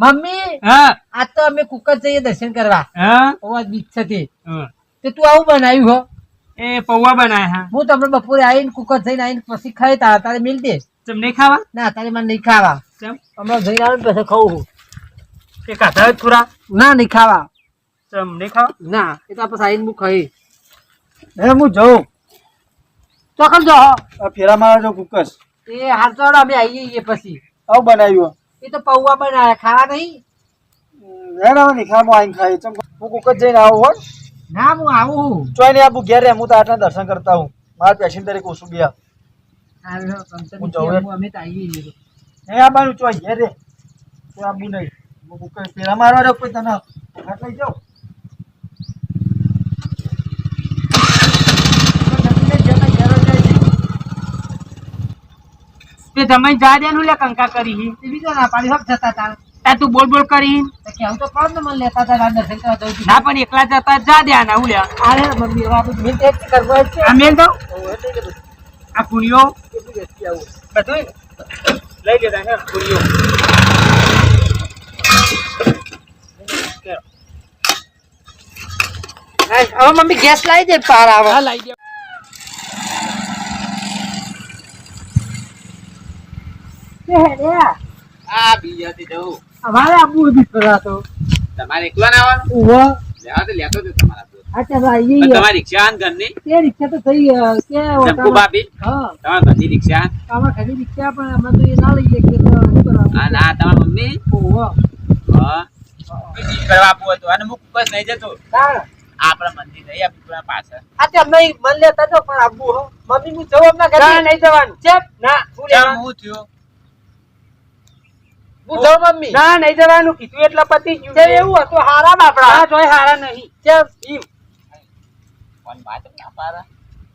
Mummy હા. આજ તો અમે કુકર જઈએ દર્શન કરવા. હા. અવાજ બીક છે તે તું આવું બનાવ્યું હો. એ પૌવા બનાયા હા. હું તમને બપોરે આવીને કુકર જઈને આવીને પછી ખાઈ તારા તારે મિલ દે. તમને નહીં ખાવા? ના તારે મને નહીં ખાવા. હમણાં જઈને આવીને પછી ખાવું હું. કે કાઢા જ થોડા ના નહીં ખાવા. ચમ નહીં ખાવા? ના એ તો પછી આવીને હું ખાઈ. હે હું જઉં. ચોકલ જો. આ ફેરા મારા જો કુકર એ હાલ તો અમે આવીએ પછી. આવું બનાવ્યું. એ તો પૌવા બનાવ્યા ખાવા નહીં? રેડા નહીં ખામો આઈને ખાઈ ચમ હું કુકસ જઈને આવું હો. ના હું આવું ચોય ને આબુ ઘેર રે હું તો આટલા દર્શન કરતા હું મારા તરીકે ઓછું ગયા. હું અમે તો આ બાજુ ચોય ઘેર. રે તો આબુ નહીં. હું ફેરા મારવા રહ્યો કોઈ તને ઘાટ લઈ જાઉં? તે જમાઈ જા દેનું લે કંકા કરી. તે બીજો ના પાડી હક જતા તાર. તા તું બોલ બોલ કરી. તો કેવું તો પણ ને મને લેતા તા રાત દર્શન તો ના પણ એકલા જતા જા દે ના ઉલ્યા લે. અરે મમ્મી હવે આપણે મિલ એક કરવો છે. આ મેલ બધું. આ કુણિયો બધું લઈ લેતા હે કુણિયો હા, હવે મમ્મી ગેસ લાવી દે પાર આવે. લાવી લઈ દે. કે આ બીજાથી જવું અમારે આબુ બી કરવા તમારે એકલા ના આવવાનું? ઓવે. લેવા તો લેતો જ તમારા પર. હા ચાલો આવીએ પણ તમારી રિક્ષા આન ઘરની? તે રિક્ષા તો થઈ કે જંપુ ભાભી હા. તમારા ઘરની રિક્ષા આન. આમાં રિક્ષા પણ અમે તો એ ના લઈએ કે તો આ ના તમારા મમ્મી? ઓવે. હા. કરવા આપવું હતું? અને હું કુકસ નહીં જતો. આપણા મંદિર નહીં આ પીપળા પાછળ. અમે મન લેતા તો પણ આબુ હો. મમ્મી હું જવું એમના ઘરે? નહીં જવાનું. ચેપ. ના હું થયું? હું જઉં મમ્મી. ના નહીં જવાનું. કીધું એટલે પતી ગયું છે. એવું હતું હારા બાપડા ના તોય હારા નહીં. ચેપ ઈમ કોણ વાત ના પારા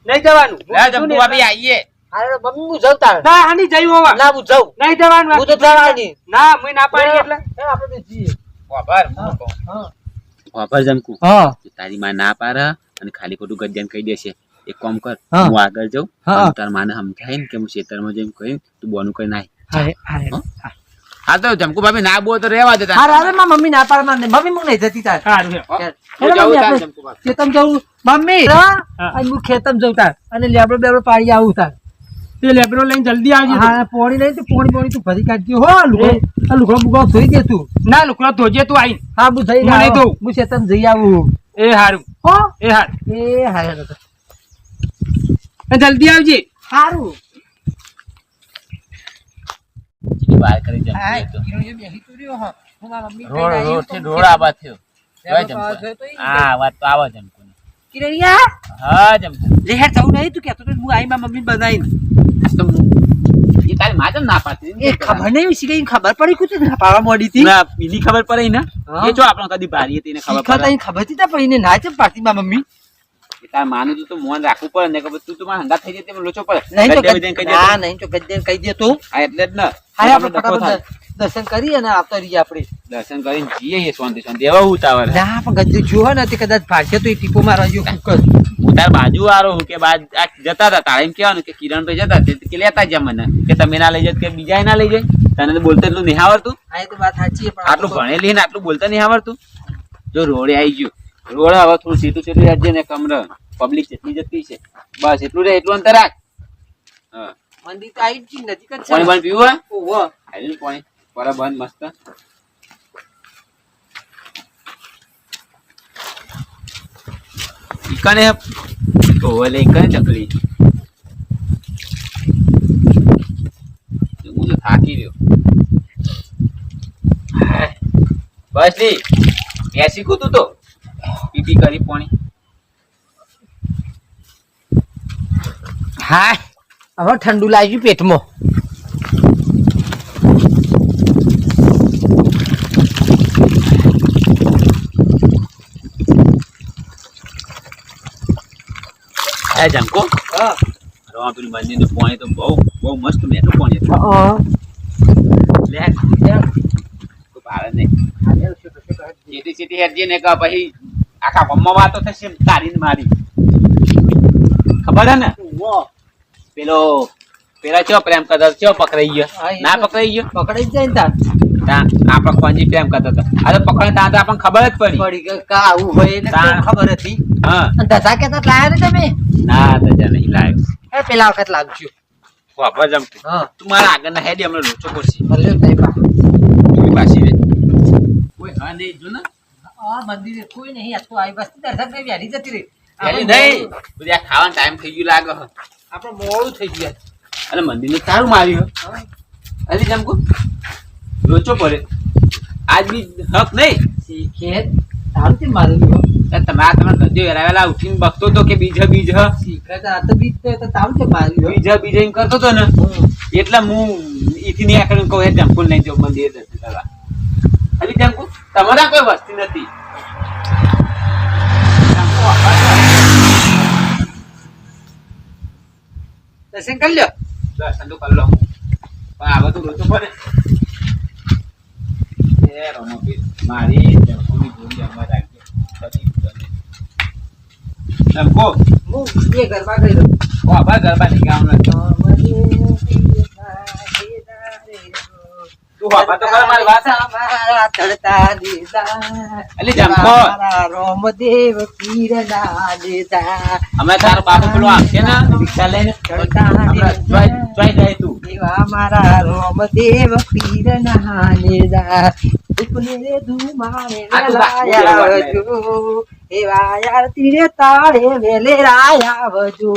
નહીં જવાનું. લે જંપુ ભાભી આઈએ. અરે મમ્મી હું જઉં તાર. ના હાની જઈ હોવા. ના હું જઉં. નહીં જવાનું હું તો જવાની ના. હું ના પાડી એટલે. આપણે તો જઈએ. ખબર હું કહું. હા. ખબર જમકુ હા. તારી માં ના પારા અને ખાલી ખોટું ગદ્યાન કહી દેશે. એક કામ કર હું. આગળ જાઉં. તાર માને સમજાય ને કે હું ખેતરમાં જઈને કહ્યું તું બોનું કઈ નાય હા હારે હા તો જમકુ ભાભી ના બો તો રહેવા દેતા હારે હારે માં મમ્મી ના પાડે મારે મમ્મી હું નહીં જતી તાર. સારું છે હો? હું. ખેતમ જવું. મમ્મી આજ હું ખેતમ જઉં તાર. અને લેબડો બેબડો પાડી આવું તાર. તે લેબડો લઈને જલ્દી આવજો હા પોણી લઈને તું પોણી પોણી તું ભરી કાઢજો. હો લુગડો આ લુગડો બુગડો ધોઈ દે તું. ના લુકડો ધોજે તું આઈ. હા હું જઈ હું આવું. ધોઉં. હું ખેતમ જઈ આવું. એ હારું. હો? એ હાર. એ હારે જલ્દી આવજે. સારું ચીકી બહાર કરી જમકુ હા, એ તો. કિરણ બેસી તું રહ્યો હો. હું મારા મમ્મી રોડ રોડથી રોડ આવા થયો. હા વાત તો આવા જમકુ કિરણિયા? હા જમકુ લે હેર જવું નહીં તું કહેતો તો હું આઈ મારી મમ્મી બનાવીને. એ તારી માં ના પાડતી એ ખબર નહીં શી કઈ ખબર પડી કુછ? ના પાવા મોડી હતી. ના બીજી ખબર પડી ને? એ જો આપણને કદી બારી હતી ને ખબર શીખા પડે. ખબર હતી તા પણ એને ના ચમ પાડતી મમ્મી. તાર માનું તું તો મોન રાખવું પડે ને કે તું તો મારા હંગાત થઈ જાય લોચો પડે. નહીં તો ના નહીં તો ગદ્દે કહી દે તું. હા એટલે જ ને. હા આપણે દર્શન કરી અને આવતા રહીએ આપણે. દર્શન કરીને જઈએ શાંતિ શાંતિ. એવા ઉતાવળ ના પણ ગદ્દે જોવો ને તે કદાચ ભાગ્ય તો એ ટીપો મારા જો કુકર હું તાર બાજુ વાળો હું કે બાદ જતા હતા તારે એમ કહેવાનું કે કિરણભાઈ જતા કે લેતા જા મને. કે તમે ના લઈ જાય કે બીજા ના લઈ જાય. તને તો બોલતા એટલું નહીં આવડતું. હા એ તો વાત સાચી પણ આટલું ભણેલી ને આટલું બોલતા નહીં આવડતું. જો રોડે આવી ગયું. રોડ હવે થોડું સીધું સીધું રાખજે ને કમર. પબ્લિક જેટલી જતી છે. બસ એટલું રે એટલું અંતર રાખ. હા. મંદિર તો આવી જ છે, નજીક જ છે. પાણી પાણી પીવું હોય ઓહો. હાલ્યું પાણી. બરા બંધ મસ્ત. ઈકને ઓલે ઈકને ચકલી. હું તો થાકી રહ્યો હાય. બસ લી બેસી કું તું? તો કરી પાણી. હા. હવે ઠંડુ લાગ્યું પેટમાં. એ જંકો? રવા પેલું મંદિરનું પાણી તો બહુ બહુ મસ્ત મેઠું પાણી હા. લે તો ભારે નહીં. ચીટી ચીટી હેરજી ને કે પછી આખા ગામમાં વાતો થશે તારી ને મારી. ખબર હે ને? પેલો પેલા ચો પ્રેમ કદર ચો પકડાઈ ગયો? ના પકડાઈ ગયો? પકડાઈ જાય ને તાર. આપણે પ્રેમ કરતો હતો. તો પકડે ત્યાં તો આપણને ખબર જ પડી. પડી કે કા આવું હોય એટલે ખબર હતી? હા. ધસા કેતા લાયા ને તમે? ના તજા નહીં લાવ્યો એ પેલા વખત લાગજો. વાપર જમતું હા. તું મારા આગળના હેડી અમને લોચો કરશી. ભલે નહીં પા પાછી રે. કોઈ હા નહીં જો ને. આ મંદિરે કોઈ નહીં. આ તો આવી વસ્તી દર્શન કરી વ્યારી જતી રહી. પેલી નહીં. બધી આ ખાવાનો ટાઈમ થઈ ગયો લાગે આપણે મોડું થઈ ગયું અને મંદિરને સારું માર્યું હે. અલી જમકુ લોચો પડે. આજ બી હક નહીં. શીખે સારું તે મારું તમારા તમે આ તમે ગદ્યો ઉઠીને બકતો તો કે બીજ બીજ શીખે આ તો બીજ તો તારું તે મારું ગયું બીજ બીજ એમ કરતો તો ને. એટલે હું ઈથી નહીં આખરે કહું એ નહીં જો મંદિર દર્શન કરવા. અલી જમકુ તમારા કોઈ વસ્તી નથી. દર્શન કરી લો દર્શન તો કરી લો. પણ આ બધું રોતું પડે. મારી ગરબા ગરબા નહીં ગામ નથી તું તો કર મારી વાત મારા ચડતા દીદા અલી જમકો રોમદેવ પીરના દીદા અમે તાર બાપુ પેલો આવશે ને રિક્ષા લઈને. હમણાં જોઈ જોઈ જાય તું. એવા મારા રોમદેવ પીરના ઉપને ધુમાડે એવા યાર તીરે તાળે વેલે રાયા આવજો.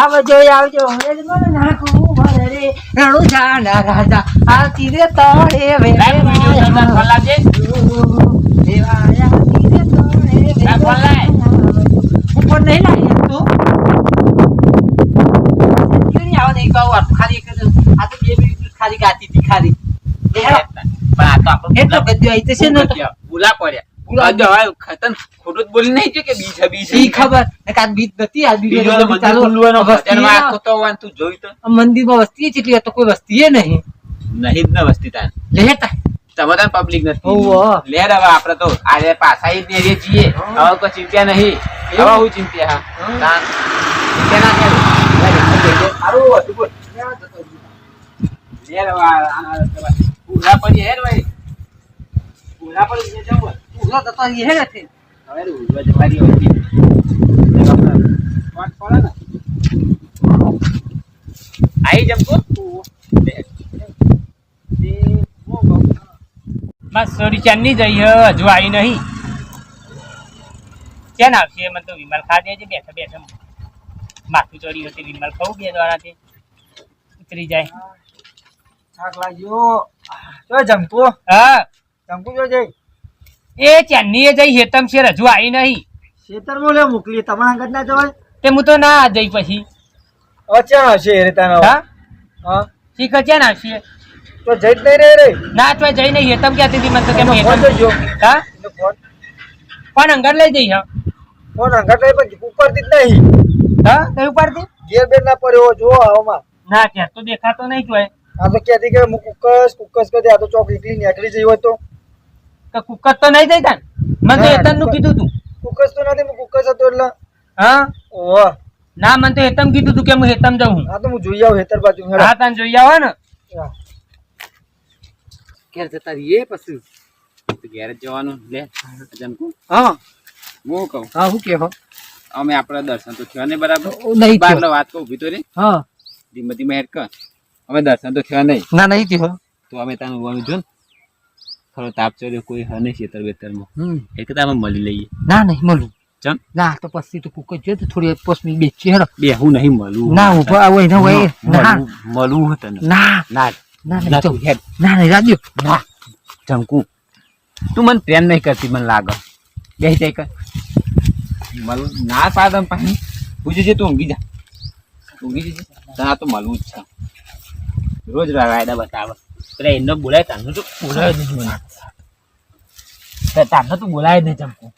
આવજો આવજો અંગ્રેજ મન નાખું ભર રે. રણુ જાના રાજા તીરે તીરે. ઉપર નહીં લાય તું. આવો ખાલી આ તો બે મિનિટ ખાલી ગાતી હતી ખાલી. પણ આ તો આપણો એટલો આઈ તો છે ને ભૂલા પડ્યા. હવે ખતન ખોટું બોલી નહીં છે કે બીજ બીજ ઈ ખબર ને કાં બીજ નથી આ બીજો બીજો તો મંદિર ખુલ્લું હોય ને વસ્તી ભજનમાં આખો તો વાન તું જોઈ તો આ મંદિરમાં વસ્તી જેટલી તો કોઈ વસ્તી નહીં નહીં જ ને વસ્તી તાન લેતા તમે તાન પબ્લિક નથી ઓહો. લે હવે આપણે તો આજે પાછા ઈ ને છીએ હવે કોઈ ચિંતા નહીં હવે હું ચિંતા હા. તાન ચિંતા ના કરે સારું હતું બોલ લે હવે આ- આના રસ્તે પાછી. ભૂલા પડી હેર ભાઈ પૂરા પડી જવું પૂરા તો તો એ હે નથી હવે રે ઉજવા જવાની હતી. આઈ જમકો. બસ સોરી ચાંદની જઈ હજુ આવી નહીં. ક્યાં આવશે? મને તો વિમલ ખા દેજે. બેઠા બેઠા. માથું ચડી હતી વિમલ ખાવું બે દ્વારાથી ઉતરી જાય. થાક લાગ્યો. જો જમકુ હા. જમકુ જો જઈ એ ચાંદની એ જઈ હેતમ છે હજુ આવી નહીં. શેતર બોલે મોકલી તમારા અંગત ના જવાય? તે હું તો ના જઈ પછી. અચ્છા હશે રીતના હા? હા. શીખ છે ના હશે તો જઈ જ નહીં રે રે. ના તો નહીં હેતમ ક્યાંથી હતી મને તો કેમ ફોન હેતમ? જોજો હા? પણ અંગર લઈ જઈ હા? ફોન અંગર લઈ પણ ઉપરથી જ નહીં. હા? કયું પાડતી જે બેર ના પડ્યો જો આવામાં. ના ત્યાં તો દેખાતો નહીં જોય. આ તો ક્યાંથી કે હું કુકસ કુકસ કરી આ તો ચોક એકલી નીકળી જઈ હોય તો. કે કુકર તો નહીં જઈતા મને તો ના, નું કીધું તું. કુકસ તો નથી હું કુકસ હતો એટલે. હા? ઓહ. ના મને તો હેતમ કીધું તું કે હું હેતમ જાઉં હું. આ તો હું જોઈ આવું હેતર બાજુ હા તને જોઈ આવો ને. ઘેર જતા રહીએ પછી. તો ઘેર જ જવાનું લે. જમકુ હા. હું કહું? હા હું કેવો અમે આપણા દર્શન તો થયા નહીં બરાબર? નહીં બાર વાત કહું ઊભી તો રે હા. ધીમે ધીમે હેડ કર અમે દર્શન તો થયા નહીં. ના નહીં થયો. તો અમે તાનું ઉવાનું જો ને થોડો તાપ ચડ્યો કોઈ હને ખેતર બેતરમાં. હમ. એક તો મળી લઈએ. ના નહીં મળું. ચમ? ના તો પછી તો કુકર જો તો થોડી પછી બે બેસી હેડો. બે હું નહીં મળું. ના ઊભો આવો એના હોય. ના. મળું તને. ના. ના ના નહીં તો તું હેડ. ના નહીં રાજ્યો ના ચમકું. તું મને પ્રેમ નહીં કરતી મને લાગે. બે જાય કર મળું ના પાડમ પાણી પૂછે છે તું ઊંઘી જા. ઊંઘી જજે. તને આ તો મળવું જ છે. રોજ વાયદા બતાવે. પેલા એનો બોલાય તાનું તો બોલાય તો તાને તું બોલાય નહીં ચમકું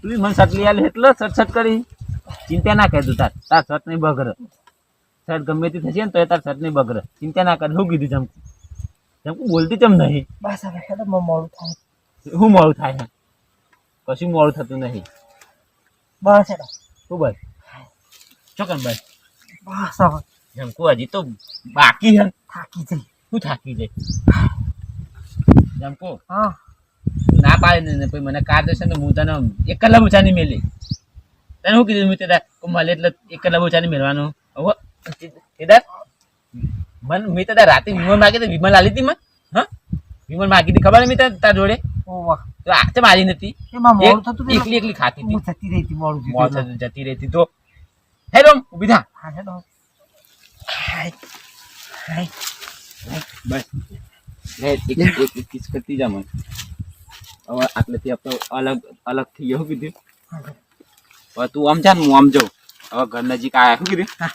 તું મને સટ લઈ આલે એટલે સટ સટ કરી ચિંતા ના કર તું તાર તાર સટ નહીં બગડે સટ ગમે તે થશે ને તો તાર સટ નહીં બગડે ચિંતા ના કર શું કીધું જમકું જમકું બોલતી ચમ નહીં બસ હવે મોડું થાય શું મોડું થાય છે કશું મોડું થતું નહીં બસ હેડો શું બસ ચોકન બસ બસ હવે જમકું હજી તો બાકી છે થાકી જઈ શું થાકી જાય જમકો હા ના પાડી ને પછી મને કાર દેશે ને હું તને એક કલાક ઓછા નહીં મેલી તને શું કીધું મેં તે દાડે? કે મળે એટલે એક કલાક ઓછા નહીં મેળવાનું હવે તે દાડે મન મેં તો તાર રાતે વિમલ માગી તો વિમલ આલી હતી મને હા વિમલ માગી હતી ખબર મેં તાર તાર જોડે ઓવા તો આજે મારી નથી એમાં મોડું થતું એક- હતું એકલી એકલી ખાતી હતી હું જતી રહી હતી મોડું થયું મોત એટલે. જતી રહેતી તો હેલો ઊભી થા હા હેડો હાય હાય બસ. એક એક એક કિસ કરતી જા મને. હવે આટલેથી આપણે અલગ અલગ થઈ ગયો કીધું. હવે તું આમ જા હું આમ જાઉં. હવે ઘર નજીક આયા શું કીધું. હા.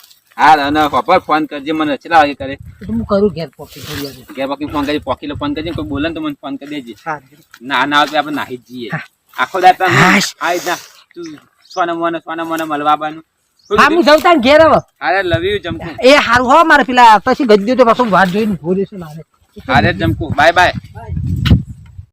અને પપ્પા ફોન કરજે મને ચલા વાગે કરે. હું કરું ઘેર પોકી ફોન કરી પોકીલો ફોન કરજે કોઈ બોલે ને તો મને ફોન કરી દેજે. ના ના આવે આપણે નાહી જઈએ. આખો દાતા. આ રીતના તું સોના મને સોના મને મળવા આવવાનું. હા હું? જાઉં તાન ઘેર હવે. અરે લવ યુ જમકુ. એ હારું હો મારે પેલા પછી ગજ્યું તો પાછું વાત જોઈને છે મારે. અરે જમકુ. બાય. બાય.